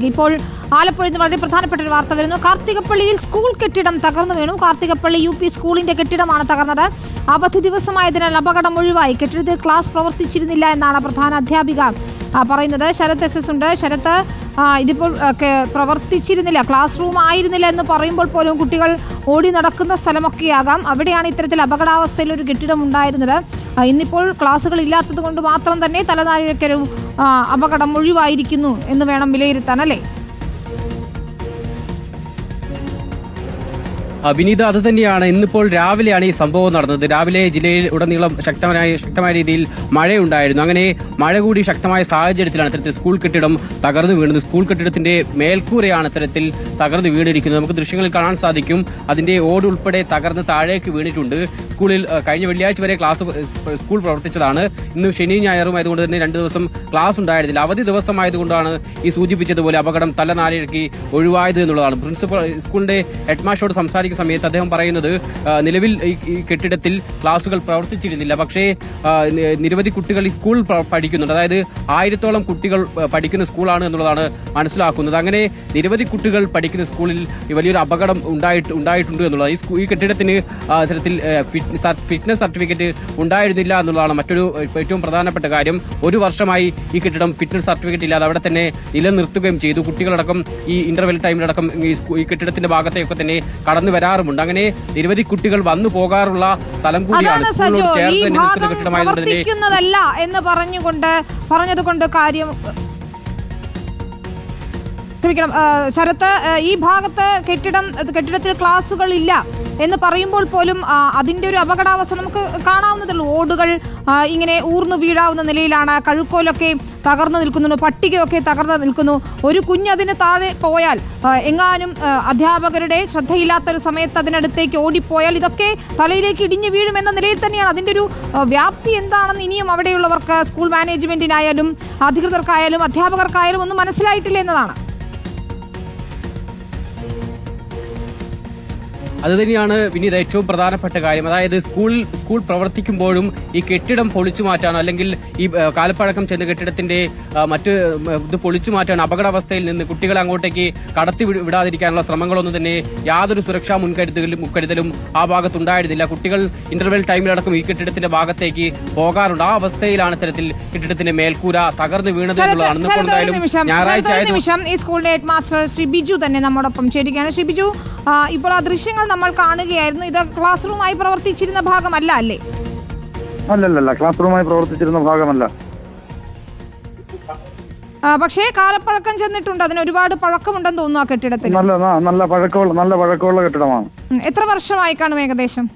നൽകി. ഇപ്പോൾ ആലപ്പുഴയിൽ നിന്ന് വളരെ പ്രധാനപ്പെട്ട ഒരു വാർത്ത വരുന്നു. കാർത്തികപ്പള്ളിയിൽ സ്കൂൾ കെട്ടിടം തകർന്നു വീണു. കാർത്തികപ്പള്ളി യു പി സ്കൂളിന്റെ കെട്ടിടമാണ് തകർന്നത്. അവധി ദിവസമായതിനാൽ അപകടം ഒഴിവായി. കെട്ടിടത്തിൽ ക്ലാസ് പ്രവർത്തിച്ചിരുന്നില്ല എന്നാണ് പ്രധാന അധ്യാപിക പറയുന്നത്. ശരത് എസ് എസ് ഉണ്ട്. ശരത്ത് ഇതിപ്പോൾ പ്രവർത്തിച്ചിരുന്നില്ല. ക്ലാസ് റൂം ആയിരുന്നില്ല എന്ന് പറയുമ്പോൾ പോലും കുട്ടികൾ ഓടി നടക്കുന്ന സ്ഥലമൊക്കെയാകാം. അവിടെയാണ് ഇത്തരത്തിൽ അപകടാവസ്ഥയിൽ ഒരു കെട്ടിടം ഉണ്ടായിരുന്നത്. ഇന്നിപ്പോൾ ക്ലാസ്സുകൾ ഇല്ലാത്തത് കൊണ്ട് മാത്രം തന്നെ തലനാരിഴക്കൊരു ആ, അപകടം ഒഴിവായിരിക്കുന്നു എന്ന് വേണം വിലയിരുത്താൻ അല്ലേ? വിനീത അത് തന്നെയാണ്. ഇന്നിപ്പോൾ രാവിലെയാണ് ഈ സംഭവം നടന്നത്. രാവിലെ ജില്ലയിൽ ഉടനീളം ശക്തമായ ശക്തമായ രീതിയിൽ മഴയുണ്ടായിരുന്നു. അങ്ങനെ മഴ കൂടി ശക്തമായ സാഹചര്യത്തിലാണ് ഇത്തരത്തിൽ സ്കൂൾ കെട്ടിടം തകർന്നു വീണത്. സ്കൂൾ കെട്ടിടത്തിന്റെ മേൽക്കൂരയാണ് ഇത്തരത്തിൽ തകർന്നു വീണിരിക്കുന്നത്. നമുക്ക് ദൃശ്യങ്ങളിൽ കാണാൻ സാധിക്കും. അതിന്റെ ഓട് ഉൾപ്പെടെ തകർന്ന് താഴേക്ക് വീണിട്ടുണ്ട്. സ്കൂളിൽ കഴിഞ്ഞ വെള്ളിയാഴ്ച വരെ ക്ലാസ് സ്കൂൾ പ്രവർത്തിച്ചതാണ്. ഇന്ന് ശനി ഞായറും ആയതുകൊണ്ട് തന്നെ രണ്ട് ദിവസം ക്ലാസ് ഉണ്ടായിരുന്നില്ല. അവധി ദിവസമായതുകൊണ്ടാണ് ഈ സൂചിപ്പിച്ചതുപോലെ അപകടം തലനാരിഴക്കി ഒഴിവായത് എന്നുള്ളതാണ്. പ്രിൻസിപ്പൽ സ്കൂളിന്റെ ഹെഡ്മാസ്റ്ററോട് സംസാരിക്കുന്ന സമയത്ത് അദ്ദേഹം പറയുന്നത് നിലവിൽ ഈ കെട്ടിടത്തിൽ ക്ലാസുകൾ പ്രവർത്തിച്ചിരുന്നില്ല. പക്ഷേ നിരവധി കുട്ടികൾ ഈ സ്കൂൾ പഠിക്കുന്നുണ്ട്. അതായത് ആയിരത്തോളം കുട്ടികൾ പഠിക്കുന്ന സ്കൂളാണ് എന്നുള്ളതാണ് മനസ്സിലാക്കുന്നത്. അങ്ങനെ നിരവധി കുട്ടികൾ പഠിക്കുന്ന സ്കൂളിൽ വലിയൊരു അപകടം ഉണ്ടായിട്ട് ഉണ്ടായിട്ടുണ്ട് എന്നുള്ളത്. ഈ ഈ കെട്ടിടത്തിന് സർ- ഫിറ്റ്നസ് സർട്ടിഫിക്കറ്റ് ഉണ്ടായിരുന്നില്ല എന്നുള്ളതാണ് മറ്റൊരു ഏറ്റവും പ്രധാനപ്പെട്ട കാര്യം. ഒരു വർഷമായി ഈ കെട്ടിടം ഫിറ്റ്നസ് സർട്ടിഫിക്കറ്റ് ഇല്ലാതെ അവിടെ തന്നെ നിലനിർത്തുകയും ചെയ്തു. കുട്ടികളടക്കം ഈ ഇന്റർവെൽ ടൈമിലടക്കം ഈ കെട്ടിടത്തിന്റെ ഭാഗത്തേക്ക് തന്നെ കടന്നു വരാറുമുണ്ട്. അങ്ങനെ നിരവധി കുട്ടികൾ വന്നു പോകാറുള്ള സ്ഥലം കൂടിയാണ് ചേർന്ന് കെട്ടിടമായതുകൊണ്ട് എന്ന് പറഞ്ഞുകൊണ്ട് പറഞ്ഞതുകൊണ്ട് കാര്യം ക്ഷമിക്കണം. ശരത്ത് ഈ ഭാഗത്ത് കെട്ടിടം കെട്ടിടത്തിൽ ക്ലാസുകൾ ഇല്ല എന്ന് പറയുമ്പോൾ പോലും അതിന്റെ ഒരു അപകടാവസ്ഥ നമുക്ക് കാണാവുന്നതുള്ളൂ ഓടുകൾ ഇങ്ങനെ ഊർന്നു വീഴാവുന്ന നിലയിലാണ്. കഴുക്കോലൊക്കെ തകർന്നു നിൽക്കുന്നു. പട്ടികയൊക്കെ തകർന്നു നിൽക്കുന്നു. ഒരു കുഞ്ഞതിന് താഴെ പോയാൽ എങ്ങാനും അധ്യാപകരുടെ ശ്രദ്ധയില്ലാത്തൊരു സമയത്ത് അതിനടുത്തേക്ക് ഓടിപ്പോയാൽ ഇതൊക്കെ തലയിലേക്ക് ഇടിഞ്ഞു വീഴുമെന്ന നിലയിൽ തന്നെയാണ്. അതിന്റെ ഒരു വ്യാപ്തി എന്താണെന്ന് ഇനിയും അവിടെയുള്ളവർക്ക് സ്കൂൾ മാനേജ്മെന്റിനായാലും അധികൃതർക്കായാലും അധ്യാപകർക്കായാലും ഒന്നും മനസ്സിലായിട്ടില്ല എന്നതാണ്. അത് തന്നെയാണ് വിനീത് ഏറ്റവും പ്രധാനപ്പെട്ട കാര്യം. അതായത് സ്കൂൾ സ്കൂൾ പ്രവർത്തിക്കുമ്പോഴും ഈ കെട്ടിടം പൊളിച്ചു മാറ്റാനോ അല്ലെങ്കിൽ ഈ കാലപ്പഴക്കം ചെന്ന കെട്ടിടത്തിന്റെ മറ്റ് ഇത് പൊളിച്ചു മാറ്റാൻ അപകടാവസ്ഥയിൽ നിന്ന് കുട്ടികളെ അങ്ങോട്ടേക്ക് കടത്തി വിടാതിരിക്കാനുള്ള ശ്രമങ്ങളൊന്നും തന്നെ യാതൊരു സുരക്ഷാ മുൻകരുതലും മുൻകരുതലും ആ ഭാഗത്തുണ്ടായിരുന്നില്ല. കുട്ടികൾ ഇന്റർവെൽ ടൈമിലടക്കം ഈ കെട്ടിടത്തിന്റെ ഭാഗത്തേക്ക് പോകാറുണ്ട്. ആ അവസ്ഥയിലാണ് ഇത്തരത്തിൽ കെട്ടിടത്തിന്റെ മേൽക്കൂര തകർന്നു വീണത് എന്നുള്ളതാണ്. ഞായറാഴ്ച ഈ സ്കൂളിലെ ഹെഡ് മാസ്റ്റർ ശ്രീ ബിജു തന്നെ നമ്മോടൊപ്പം ചേരുകയാണ്. ശ്രീ ബിജു ഇപ്പോൾ ആ ദൃശ്യങ്ങൾ നമ്മൾ കാണുകയായിരുന്നു. ഇത് ക്ലാസ് റൂമായി പ്രവർത്തിച്ചിരുന്ന ഭാഗമല്ല അല്ലേ? അല്ലല്ലല്ല ക്ലാസ് റൂമായി പ്രവർത്തിച്ചിരുന്ന ഭാഗമല്ല. പക്ഷേ കാലപ്പഴക്കം ചെന്നിട്ടുണ്ട്. അതിന് ഒരുപാട് പഴക്കമുണ്ടെന്ന് തോന്നുന്നു ആ കെട്ടിടത്തിന്. നല്ല നല്ല പഴക്കമുള്ള നല്ല പഴക്കമുള്ള കെട്ടിടമാണ്. എത്ര വർഷമായി കാണും ഏകദേശം?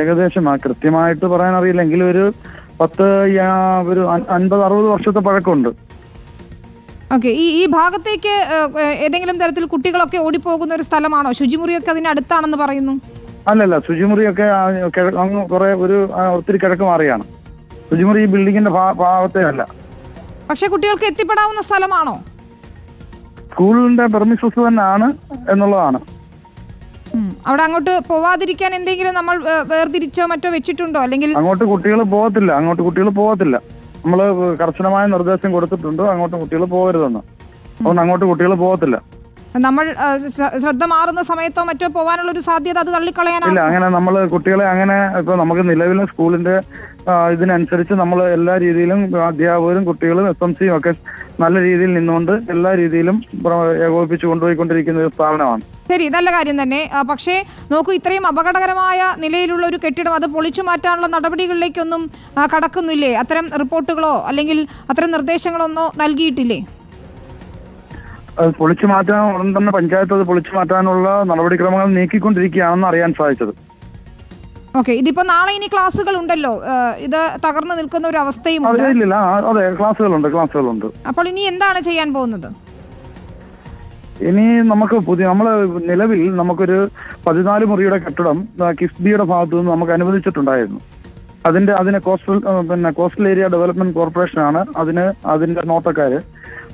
ഏകദേശം ആ കൃത്യമായിട്ട് പറയാൻ അറിയില്ലെങ്കിൽ ഒരു പത്ത് ഒരു അൻ- അൻപത് അറുപത് വർഷത്തെ പഴക്കമുണ്ട്. ഓക്കെ ഈ ഈ ഭാഗത്തേക്ക് ഏതെങ്കിലും തരത്തിൽ കുട്ടികളൊക്കെ ഓടിപ്പോകുന്ന ഒരു സ്ഥലമാണോ? ശുചിമുറിയൊക്കെ അതിന് അടുത്താണെന്ന് പറയുന്നു. അല്ലല്ല ശുചിമുറിയൊക്കെ ആ, കിഴ- അങ്ങ് കുറെ ഒരു ആ, ഒത്തിരി കിഴക്ക് മാറിയാണ്. ശുചിമുറി ഈ ബിൽഡിങ്ങിന്റെ ഭാ- ഭാഗത്തെ അല്ല. പക്ഷെ കുട്ടികൾക്ക് എത്തിപ്പെടാവുന്ന സ്ഥലമാണോ? സ്കൂളിന്റെ പെർമിസസ് തന്നെയാണ് എന്നുള്ളതാണ്. ഉം. അവിടെ അങ്ങോട്ട് പോവാതിരിക്കാൻ എന്തെങ്കിലും നമ്മൾ ഏ, വേർതിരിച്ചോ മറ്റോ വെച്ചിട്ടുണ്ടോ? അല്ലെങ്കിൽ അങ്ങോട്ട് കുട്ടികൾ പോകത്തില്ല അങ്ങോട്ട് കുട്ടികൾ പോകത്തില്ല. നമ്മൾ കർശനമായ നിർദ്ദേശം കൊടുത്തിട്ടുണ്ട് അങ്ങോട്ട് കുട്ടികൾ പോകരുതെന്ന്. അതുകൊണ്ട് അങ്ങോട്ട് കുട്ടികൾ പോകത്തില്ല. നമ്മൾ ശ്രദ്ധ മാറുന്ന സമയത്തോ മറ്റോ പോകാനുള്ള ഒരു സാധ്യത അത് തള്ളിക്കളയാനാണ്. അങ്ങനെ നമ്മൾ കുട്ടികളെ അങ്ങനെ ഇപ്പൊ നമുക്ക് നിലവിലെ സ്കൂളിന്റെ ഇതിനനുസരിച്ച് നമ്മൾ എല്ലാ രീതിയിലും അധ്യാപകരും കുട്ടികളും എസ് എം സിയും ഒക്കെ നല്ല രീതിയിൽ നിന്നുകൊണ്ട് എല്ലാ രീതിയിലും ഏകോപിപ്പിച്ചു കൊണ്ടുപോയിക്കൊണ്ടിരിക്കുന്ന ഒരു സ്ഥാപനമാണ്. ശരി നല്ല കാര്യം തന്നെ. പക്ഷേ നോക്കൂ ഇത്രയും അപകടകരമായ നിലയിലുള്ള ഒരു കെട്ടിടം അത് പൊളിച്ചു മാറ്റാനുള്ള നടപടികളിലേക്കൊന്നും കടക്കുന്നില്ലേ? അത്തരം റിപ്പോർട്ടുകളോ അല്ലെങ്കിൽ അത്തരം നിർദ്ദേശങ്ങളൊന്നോ നൽകിയിട്ടില്ലേ? അത് പൊളിച്ചു മാറ്റാൻ ഉടൻ തന്നെ പഞ്ചായത്ത് അത് പൊളിച്ചു മാറ്റാനുള്ള നടപടിക്രമങ്ങൾ നീക്കിക്കൊണ്ടിരിക്കുകയാണെന്ന് അറിയാൻ സാധിച്ചത്. ഓക്കെ ഇതിപ്പോ നാളെ ഇനി ക്ലാസ്സുകൾ ഉണ്ടല്ലോ. ഇത് തകർന്നു നിൽക്കുന്ന ഒരു അവസ്ഥയും അതെ ക്ലാസ്സുകളുണ്ട് ക്ലാസ്സുകളുണ്ട്. അപ്പോൾ ഇനി എന്താണ് ചെയ്യാൻ പോകുന്നത്? ഇനി നമുക്ക് പുതിയ നമ്മൾ നിലവിൽ നമുക്കൊരു പതിനാല് മുറിയുടെ കെട്ടിടം കിഫ്ബിയുടെ ഭാഗത്തു നിന്ന് നമുക്ക് അനുവദിച്ചിട്ടുണ്ടായിരുന്നു. അതിന്റെ അതിന് കോസ്റ്റൽ പിന്നെ കോസ്റ്റൽ ഏരിയ ഡെവലപ്മെന്റ് കോർപ്പറേഷനാണ് അതിന് അതിന്റെ നോട്ടക്കാര്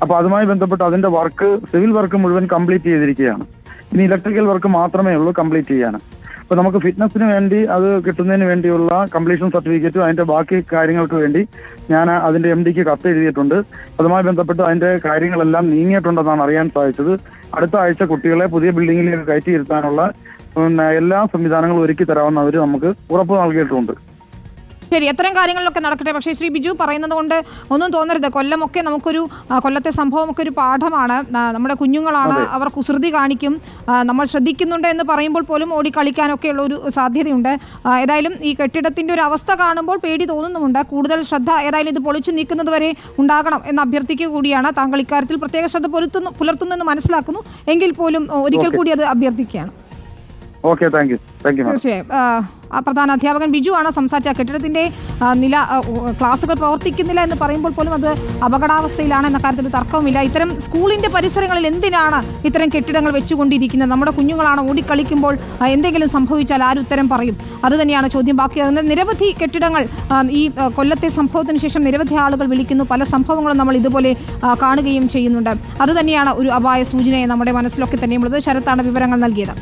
അപ്പൊ അതുമായി ബന്ധപ്പെട്ട് അതിന്റെ വർക്ക് സിവിൽ വർക്ക് മുഴുവൻ കംപ്ലീറ്റ് ചെയ്തിരിക്കുകയാണ്. ഇനി ഇലക്ട്രിക്കൽ വർക്ക് മാത്രമേ ഉള്ളൂ കംപ്ലീറ്റ് ചെയ്യാൻ അപ്പൊ നമുക്ക് ഫിറ്റ്നസിന് വേണ്ടി അത് കിട്ടുന്നതിന് വേണ്ടിയുള്ള കംപ്ലീഷൻ സർട്ടിഫിക്കറ്റും അതിന്റെ ബാക്കി കാര്യങ്ങൾക്ക് വേണ്ടി ഞാൻ അതിന്റെ എം ഡിക്ക് കത്ത് എഴുതിയിട്ടുണ്ട്. അതുമായി ബന്ധപ്പെട്ട് അതിന്റെ കാര്യങ്ങളെല്ലാം നീങ്ങിയിട്ടുണ്ടെന്നാണ് അറിയാൻ സാധിച്ചത്. അടുത്ത ആഴ്ച കുട്ടികളെ പുതിയ ബിൽഡിങ്ങിലേക്ക് കയറ്റിയിരുത്താനുള്ള എല്ലാ സംവിധാനങ്ങളും ഒരുക്കി തരാമെന്ന് അവർ നമുക്ക് ഉറപ്പ് നൽകിയിട്ടുണ്ട്. ശരി അത്തരം കാര്യങ്ങളിലൊക്കെ നടക്കട്ടെ. പക്ഷേ ശ്രീ ബിജു പറയുന്നത് കൊണ്ട് ഒന്നും തോന്നരുത്. കൊല്ലമൊക്കെ നമുക്കൊരു കൊല്ലത്തെ സംഭവമൊക്കെ ഒരു പാഠമാണ്. നമ്മുടെ കുഞ്ഞുങ്ങളാണ് അവർ കുസൃതി കാണിക്കും. നമ്മൾ ശ്രദ്ധിക്കുന്നുണ്ട് എന്ന് പറയുമ്പോൾ പോലും ഓടി കളിക്കാനൊക്കെ ഉള്ള ഒരു സാധ്യതയുണ്ട്. ഏതായാലും ഈ കെട്ടിടത്തിന്റെ ഒരു അവസ്ഥ കാണുമ്പോൾ പേടി തോന്നുന്നുമുണ്ട്. കൂടുതൽ ശ്രദ്ധ ഏതായാലും ഇത് പൊളിച്ചു നീക്കുന്നത് വരെ ഉണ്ടാകണം എന്ന് അഭ്യർത്ഥിക്കുക കൂടിയാണ് താങ്കൾ ഇക്കാര്യത്തിൽ പ്രത്യേക ശ്രദ്ധ പുലർത്തുന്നു പുലർത്തുന്നു എന്ന് മനസ്സിലാക്കുന്നു. എങ്കിൽ പോലും ഒരിക്കൽ കൂടി അത് അഭ്യർത്ഥിക്കുകയാണ്. Okay thank you thank you തീർച്ചയായും. പ്രധാന അധ്യാപകൻ ബിജു ആണ് സംസാരിച്ച കെട്ടിടത്തിന്റെ നില ക്ലാസുകൾ പ്രവർത്തിക്കുന്നില്ല എന്ന് പറയുമ്പോൾ പോലും അത് അപകടാവസ്ഥയിലാണ് എന്ന കാര്യത്തിൽ തർക്കവുമില്ല. ഇത്തരം സ്കൂളിന്റെ പരിസരങ്ങളിൽ എന്തിനാണ് ഇത്തരം കെട്ടിടങ്ങൾ വെച്ചുകൊണ്ടിരിക്കുന്നത്? നമ്മുടെ കുഞ്ഞുങ്ങളാണ് ഓടിക്കളിക്കുമ്പോൾ എന്തെങ്കിലും സംഭവിച്ചാൽ ആര് ഉത്തരം പറയും? അത് തന്നെയാണ് ചോദ്യം ബാക്കിയാകുന്നത്. നിരവധി കെട്ടിടങ്ങൾ ഈ കൊല്ലത്തെ സംഭവത്തിന് ശേഷം നിരവധി ആളുകൾ വിളിക്കുന്നു. പല സംഭവങ്ങളും നമ്മൾ ഇതുപോലെ കാണുകയും ചെയ്യുന്നുണ്ട്. അത് തന്നെയാണ് ഒരു അപായ സൂചനയെ നമ്മുടെ മനസ്സിലൊക്കെ തന്നെയുള്ളത് ശരത്താണ് വിവരങ്ങൾ നൽകിയത്.